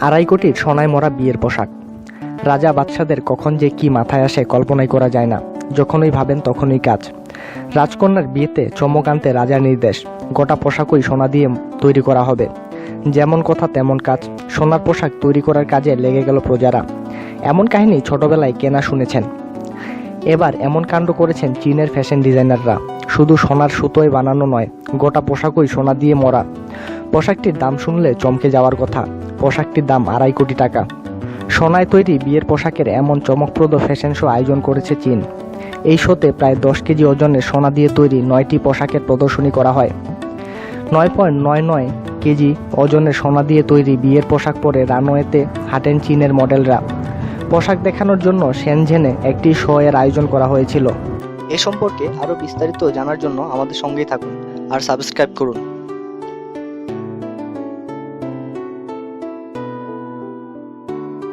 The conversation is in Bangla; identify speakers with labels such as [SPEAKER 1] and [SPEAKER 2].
[SPEAKER 1] আড়াই কোটির সোনায় মরা বিয়ের পোশাক। রাজা বাদশাদের কখন যে কি মাথায় আসে কল্পনাই করা যায় না। যখনই ভাবেন তখনই কাজ। রাজকন্যার বিয়েতে চমক আনতে রাজার নির্দেশ। গোটা পোশাকই সোনা দিয়ে তৈরি করা হবে। যেমন কথা তেমন কাজ। সোনার পোশাক তৈরি করার কাজে লেগে গেল প্রজারা। এমন কাহিনী ছোটবেলায় কেনা শুনেছেন। এবার এমন কাণ্ড করেছেন চীনের ফ্যাশন ডিজাইনাররা। শুধু সোনার সুতোয় বানানো নয়, গোটা পোশাকই সোনা দিয়ে মরা। পোশাকটির দাম শুনলে চমকে যাওয়ার কথা। পোশাকটির দাম আড়াই কোটি টাকা। সোনায় তৈরি বিয়ের পোশাকের এমন চমকপ্রদ ফ্যাশন শো আয়োজন করেছে চীন। এই শোতে প্রায় দশ কেজি ওজনের সোনা দিয়ে তৈরি নয়টি পোশাকের প্রদর্শনী করা হয়। নয় পয়েন্ট নয় নয় কেজি ওজনের সোনা দিয়ে তৈরি বিয়ের পোশাক পরে রানওয়েতে হাঁটেন চীনের মডেলরা। পোশাক দেখানোর জন্য সেনঝেনে একটি শো এর আয়োজন করা হয়েছিল। এ সম্পর্কে আরও বিস্তারিত জানার জন্য আমাদের সঙ্গেই থাকুন আর সাবস্ক্রাইব করুন।